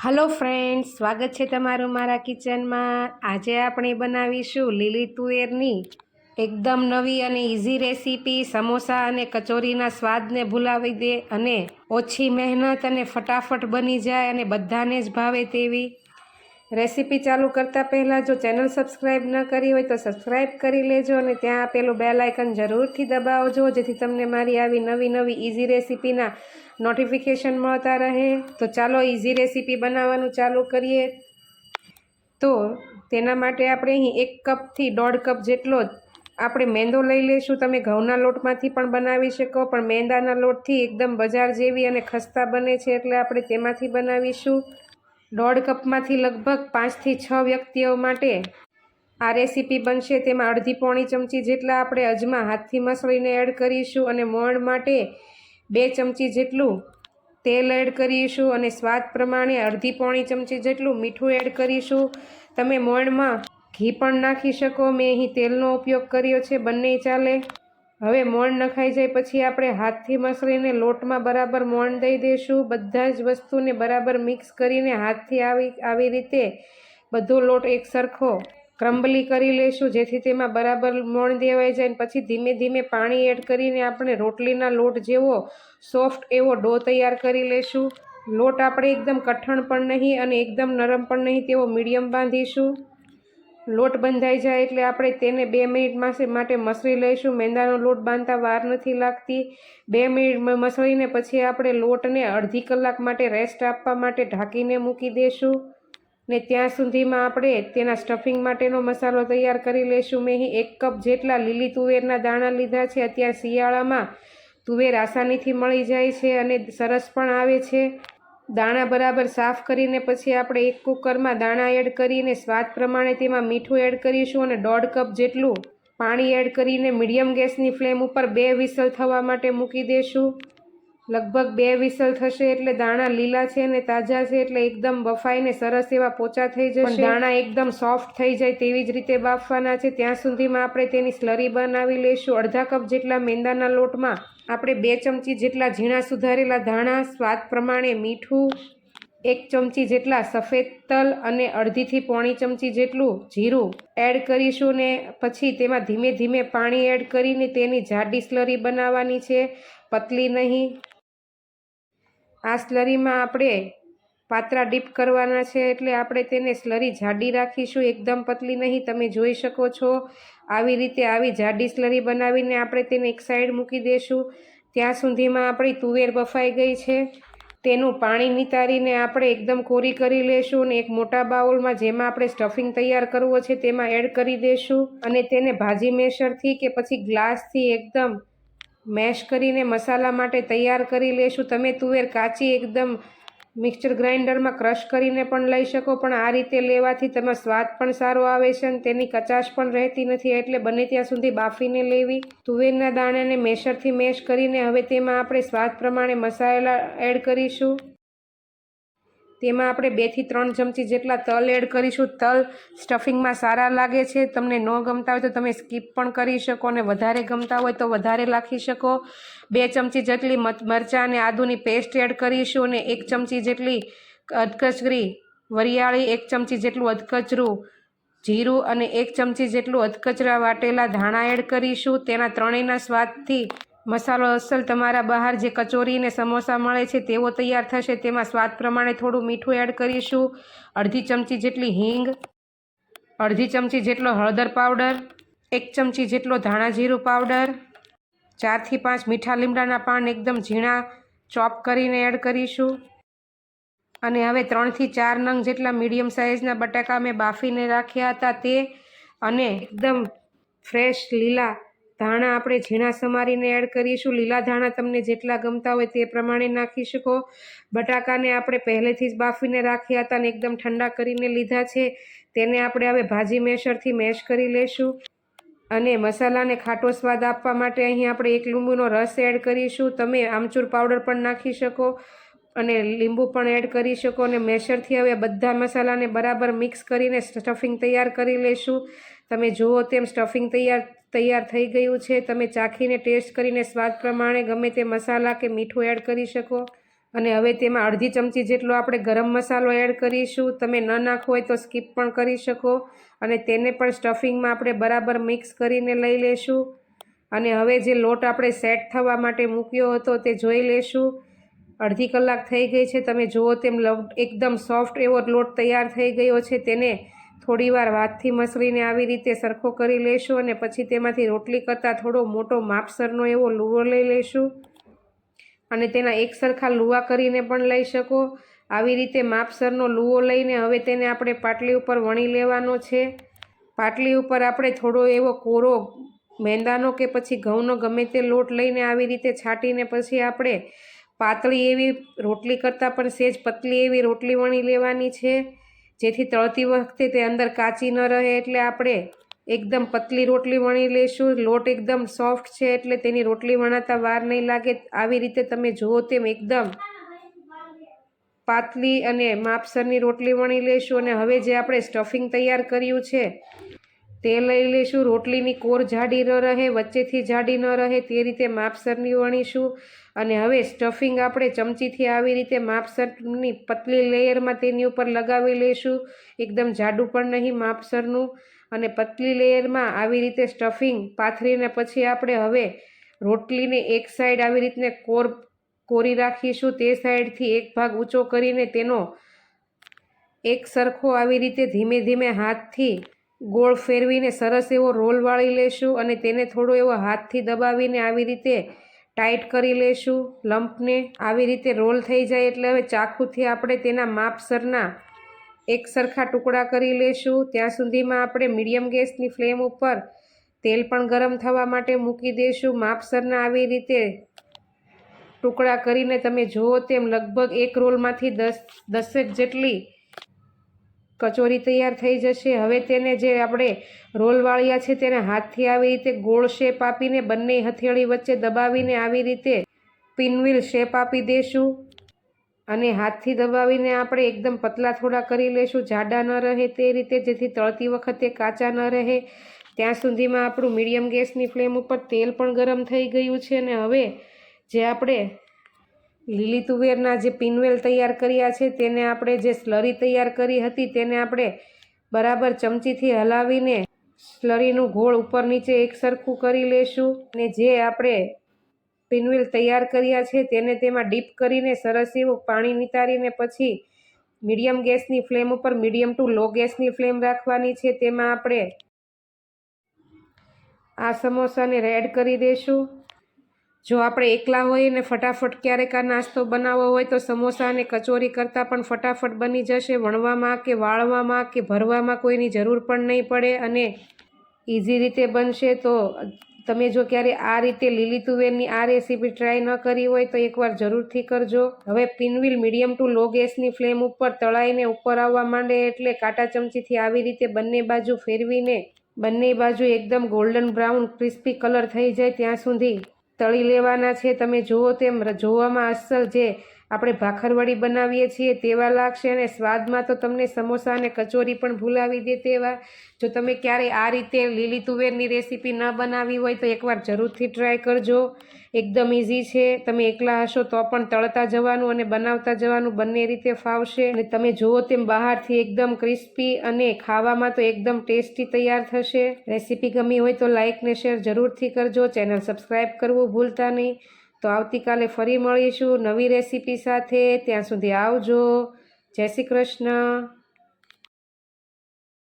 Hello friends સ્વાગત છે તમારું મારા કિચનમાં આજે આપણે બનાવીશું લીલી તુવેરની એકદમ નવી અને ઇઝી રેસીપી સમોસા અને કચોરીના સ્વાદને ભૂલાવી દે અને ઓછી મહેનત અને ફટાફટ બની જાય અને બધાને જ ભાવે તેવી. રેસીપી ચાલુ કરતાં પહેલાં જો ચેનલ સબસ્ક્રાઈબ ન કરી હોય તો સબસ્ક્રાઈબ કરી લેજો અને ત્યાં આપેલું બેલ આઇકન જરૂરથી દબાવજો, જેથી તમને મારી આવી નવી નવી ઇઝી રેસીપીના નોટિફિકેશન મળતા રહે. તો ચાલો ઇઝી રેસીપી બનાવવાનું ચાલુ કરીએ. તો તેના માટે આપણે અહીં એક કપથી દોઢ કપ જેટલો આપણે મેંદો લઈ લઈશું. તમે ઘઉંના લોટમાંથી પણ બનાવી શકો, પણ મેંદાના લોટથી એકદમ બજાર જેવી અને ખસ્તા બને છે એટલે આપણે તેમાંથી બનાવીશું. દોઢ કપમાંથી લગભગ પાંચથી છ વ્યક્તિઓ માટે આ રેસીપી બનશે. તેમાં અડધી પોણી ચમચી જેટલા આપણે અજમા હાથથી મસળીને એડ કરીશું અને મોણ માટે બે ચમચી જેટલું તેલ એડ કરીશું અને સ્વાદ પ્રમાણે અડધી પોણી ચમચી જેટલું મીઠું એડ કરીશું. તમે મોણમાં ઘી પણ નાખી શકો. મેં અહીં તેલનો ઉપયોગ કર્યો છે. બંને ચાલે. હવે મોણ નખાઈ જાય પછી આપણે હાથથી મસળીને લોટમાં બરાબર મોણ દઈ દઈશું બધા જ વસ્તુને બરાબર મિક્સ કરીને હાથથી આવી આવી રીતે બધો લોટ એક સરખો ક્રમ્બલી કરી લઈશું જેથી તેમાં બરાબર મોણ દેવાઈ જાય પછી ધીમે ધીમે પાણી એડ કરીને આપણે રોટલીના લોટ જેવો સોફ્ટ એવો ડો તૈયાર કરી લઈશું લોટ આપણે એકદમ કઠણ પણ નહીં અને એકદમ નરમ પણ નહીં તેવો મીડિયમ બાંધીશું. લોટ બંધાઈ જાય એટલે આપણે તેને બે મિનિટ માટે મસળી લઈશું. મેંદાનો લોટ બાંધતા વાર નથી લાગતી. બે મિનિટ મસળીને પછી આપણે લોટને અડધી કલાક માટે રેસ્ટ આપવા માટે ઢાંકીને મૂકી દઈશું ને ત્યાં સુધીમાં આપણે તેના સ્ટફિંગ માટેનો મસાલો તૈયાર કરી લઈશું. મેં એક કપ જેટલા લીલી તુવેરના દાણા લીધા છે. અત્યારે શિયાળામાં તુવેર આસાનીથી મળી જાય છે અને સરસ પણ આવે છે. દાણા બરાબર સાફ કરીને પછી આપણે એક કુકરમાં દાણા એડ કરીને સ્વાદ પ્રમાણે તેમાં મીઠું એડ કરીશું અને દોઢ કપ જેટલું પાણી એડ કરીને મીડિયમ ગેસની ફ્લેમ ઉપર બે વિસલ થવા માટે મૂકી દઈશું લગભગ બે વિસલ થશે એટલે દાણા લીલા છે ને તાજા છે એટલે એકદમ બફાઈને સરસ એવા પોચા થઈ જશે. દાણા એકદમ સોફ્ટ થઈ જાય તેવી જ રીતે બાફવાના છે. ત્યાં સુધીમાં આપણે તેની સ્લરી બનાવી લઈશું. અડધા કપ જેટલા મેંદાના લોટમાં આપણે બે ચમચી જેટલા ઝીણા સુધારેલા ધાણા, સ્વાદ પ્રમાણે મીઠું, એક ચમચી જેટલા સફેદ તલ અને અડધીથી પોણી ચમચી જેટલું જીરું એડ કરીશું ને પછી તેમાં ધીમે ધીમે પાણી એડ કરીને તેની જાડી સ્લરી બનાવવાની છે. પતલી નહીં. આ સ્લરીમાં આપણે પાત્રા ડીપ કરવાના છે એટલે આપણે તેને સ્લરી જાડી રાખીશું. એકદમ પતલી નહીં, તમે જોઈ શકો છો. આવી રીતે આવી જાડી સ્લરી બનાવીને આપણે તેને એક સાઈડ મૂકી દઈશું ત્યાં સુધીમાં આપણી તુવેર બફાઈ ગઈ છે. તેનું પાણી નિતારીને આપણે એકદમ કોરી કરી લેશું અને એક મોટા બાઉલમાં જેમાં આપણે સ્ટફિંગ તૈયાર કરવો છે તેમાં એડ કરી દઈશું અને તેને ભાજી મેસરથી કે પછી ગ્લાસથી એકદમ મેશ કરીને મસાલા માટે તૈયાર કરી લેશું. તમે તુવેર કાચી એકદમ મિક્સર ગ્રાઇન્ડરમાં ક્રશ કરીને પણ લઈ શકો, પણ આ રીતે લેવાથી તેમાં સ્વાદ પણ સારો આવે છે અને તેની કચાશ પણ રહેતી નથી, એટલે બને ત્યાં સુધી બાફીને લેવી. તુવેરના દાણાને મેશરથી મેશ કરીને હવે તેમાં આપણે સ્વાદ પ્રમાણે મસાલા એડ કરીશું. તેમાં આપણે બેથી ત્રણ ચમચી જેટલા તલ એડ કરીશું. તલ સ્ટફિંગમાં સારા લાગે છે. તમને ન ગમતા હોય તો તમે સ્કીપ પણ કરી શકો અને વધારે ગમતા હોય તો વધારે નાખી શકો. બે ચમચી જેટલી મરચાં અને આદુની પેસ્ટ એડ કરીશું અને એક ચમચી જેટલી અધકચરી વરિયાળી, એક ચમચી જેટલું અધકચરું જીરું અને એક ચમચી જેટલું અધકચરા વાટેલા ધાણા એડ કરીશું. તેના ત્રણેયના સ્વાદથી મસાલો અસલ તમારા બહાર જે કચોરી અને સમોસા મળે છે તેવો તૈયાર થશે. તેમાં સ્વાદ પ્રમાણે થોડું મીઠું એડ કરીશું. અડધી ચમચી જેટલી હિંગ, અડધી ચમચી જેટલો હળદર પાવડર, એક ચમચી જેટલો ધાણા જીરું પાવડર ચારથી પાંચ મીઠા લીમડાના પાન એકદમ ઝીણા ચોપ કરીને એડ કરીશું. અને હવે ત્રણથી ચાર નંગ જેટલા મીડિયમ સાઇઝના બટાકા મેં બાફીને રાખ્યા હતા તે. અને એકદમ ફ્રેશ લીલા ધાણા આપણે ઝીણા સમારીને એડ કરીશું. લીલા ધાણા તમને જેટલા ગમતા હોય તે પ્રમાણે નાખી શકો. બટાકાને આપણે પહેલેથી જ બાફીને રાખ્યા હતા અને એકદમ ઠંડા કરીને લીધા છે. તેને આપણે હવે ભાજી મેશરથી મેશ કરી લઈશું અને મસાલાને ખાટો સ્વાદ આપવા માટે અહીં આપણે એક લીંબુનો રસ એડ કરીશું. તમે આમચૂર પાવડર પણ નાખી શકો અને લીંબુ પણ એડ કરી શકો અને મેશરથી હવે બધા મસાલાને બરાબર મિક્સ કરીને સ્ટફિંગ તૈયાર કરી લઈશું તમે જુઓ તેમ સ્ટફિંગ તૈયાર તૈયાર થઈ ગયું છે. તમે ચાખીને ટેસ્ટ કરીને સ્વાદ પ્રમાણે ગમે તે મસાલા કે મીઠું એડ કરી શકો. અને હવે તેમાં અડધી ચમચી જેટલો આપણે ગરમ મસાલો એડ કરીશું. તમે ન નાખવો હોય તો સ્કીપ પણ કરી શકો. અને તેને પણ સ્ટફિંગમાં આપણે બરાબર મિક્સ કરીને લઈ લેશું. અને હવે જે લોટ આપણે સેટ થવા માટે મૂક્યો હતો તે જોઈ લેશું. અડધી કલાક થઈ ગઈ છે. તમે જુઓ તેમ એકદમ સોફ્ટ એવો લોટ તૈયાર થઈ ગયો છે. તેને થોડીવાર વાતથી મસળીને આવી રીતે સરખો કરી લેશું અને પછી તેમાંથી રોટલી કરતાં થોડો મોટો માપસરનો એવો લુવો લઈ લેશું. અને તેના એક સરખા લુવા કરીને પણ લઈ શકો. આવી રીતે માપસરનો લુવો લઈને હવે તેને આપણે પાટલી ઉપર વણી લેવાનો છે. પાટલી ઉપર આપણે થોડો એવો કોરો મેંદાનો કે પછી ઘઉંનો ગમે તે લોટ લઈને આવી રીતે છાંટીને પછી આપણે પાતળી એવી રોટલી કરતાં પણ સેજ પતલી એવી રોટલી વણી લેવાની છે. જેથી તળતી વખતે તે અંદર કાચી ન રહે એટલે આપણે એકદમ પતલી રોટલી વણી લેશું લોટ એકદમ સોફ્ટ છે એટલે તેની રોટલી વણાતા વાર નહીં લાગે. આવી રીતે તમે જુઓ તેમ એકદમ પાતળી અને માપસરની રોટલી વણી લેશું અને હવે જે આપણે સ્ટફિંગ તૈયાર કર્યું છે તે લઈ લેશું રોટલીની કોર જાડી ન રહે, વચ્ચેથી જાડી ન રહે, તે રીતે માપસરની વણીશું. અને હવે સ્ટફિંગ આપણે ચમચીથી આવી રીતે માપસરની પતલી લેયરમાં તેની ઉપર લગાવી લઈશું. એકદમ જાડું પણ નહીં માપસરનું. અને પતલી લેયરમાં આવી રીતે સ્ટફિંગ પાથરીને પછી આપણે હવે રોટલીને એક સાઈડ આવી રીતને કોર, કોરી રાખીશું. તે સાઈડથી એક ભાગ ઊંચો કરીને તેનો એક સરખો આવી રીતે ધીમે ધીમે હાથથી ગોળ ફેરવીને સરસ એવો રોલ વાળી લેશું અને તેને થોડો એવો હાથથી દબાવીને આવી રીતે ટાઈટ કરી લેશું લંપને. આવી રીતે રોલ થઈ જાય એટલે હવે ચાકુથી આપણે તેના માપસરના એક સરખા ટુકડા કરી લેશું. ત્યાં સુધીમાં આપણે મીડિયમ ગેસની ફ્લેમ ઉપર તેલ પણ ગરમ થવા માટે મૂકી દઈશું માપસરના આવી રીતે ટુકડા કરીને તમે જુઓ તેમ લગભગ એક રોલમાંથી દસ દસેક જેટલી કચોરી તૈયાર થઈ જશે. હવે તેને જે આપણે રોલ વાળ્યા છે તેને હાથથી આવી રીતે ગોળ શેપ આપીને બંને હથેળી વચ્ચે દબાવીને આવી રીતે પિનવિલ શેપ આપી દેશું. અને હાથથી દબાવીને આપણે એકદમ પતલા થોડા કરી લેશું. જાડા ન રહે તે રીતે, જેથી તળતી વખતે કાચા ન રહે. ત્યાં સુધીમાં આપણું મીડિયમ ગેસની ફ્લેમ ઉપર તેલ પણ ગરમ થઈ ગયું છે. અને હવે જે આપણે લીલી તુવેરના જે પિનવેલ તૈયાર કર્યા છે, તેને આપણે જે સ્લરી તૈયાર કરી હતી, તેને આપણે બરાબર ચમચીથી હલાવીને સ્લરીનું ઘોળ ઉપર નીચે એક સરખું કરી લેશું અને જે આપણે પિનવેલ તૈયાર કર્યા છે, તેને તેમાં ડીપ કરીને સરસ એવું પાણી નિતારીને પછી મીડિયમ ગેસની ફ્લેમ ઉપર મીડિયમ ટુ લો ગેસની ફ્લેમ રાખવાની છે, તેમાં આપણે આ સમોસાને એડ કરી દઈશું જો આપણે એકલા હોઈએ ને ફટાફટ ક્યારેક આ નાસ્તો બનાવવો હોય તો સમોસા અને કચોરી કરતાં પણ ફટાફટ બની જશે. વણવામાં કે વાળવામાં કે ભરવામાં કોઈની જરૂર પણ નહીં પડે અને ઇઝી રીતે બનશે. તો તમે જો ક્યારે આ રીતે લીલી તુવેરની આ રેસીપી ટ્રાય ન કરી હોય તો એકવાર જરૂરથી કરજો. હવે પિનવીલ મીડિયમ ટુ લો ગેસની ફ્લેમ ઉપર તળાઈને ઉપર આવવા માંડે એટલે કાંટા ચમચીથી આવી રીતે બંને બાજુ ફેરવીને બંને બાજુ એકદમ ગોલ્ડન બ્રાઉન ક્રિસ્પી કલર થઈ જાય ત્યાં સુધી. તળી લેવાના છે. તમે જુઓ તેમ જોવામાં અસલ જે આપણે ભાખરવડી બનાવીએ છીએ, તેવા લાગશે અને સ્વાદમાં તો તમને સમોસા અને કચોરી પણ ભૂલાવી દે તેવા. જો તમે ક્યારેય આ રીતે લીલી તુવેરની રેસીપી ન બનાવી હોય તો એકવાર જરૂરથી ટ્રાય કરજો. એકદમ ઇઝી છે. તમે એકલા હશો તો પણ તળતા જવાનું અને બનાવતા જવાનું બંને રીતે ફાવશે. અને તમે જુઓ તેમ બહારથી એકદમ ક્રિસ્પી અને ખાવામાં તો એકદમ ટેસ્ટી તૈયાર થશે. રેસીપી ગમી હોય તો લાઇક ને શેર જરૂરથી કરજો. ચેનલ સબસ્ક્રાઈબ કરવું ભૂલતા નહીં. તો આવતીકાલે ફરી મળીશું નવી રેસીપી સાથે. ત્યાં સુધી આવજો. જય શ્રી કૃષ્ણ.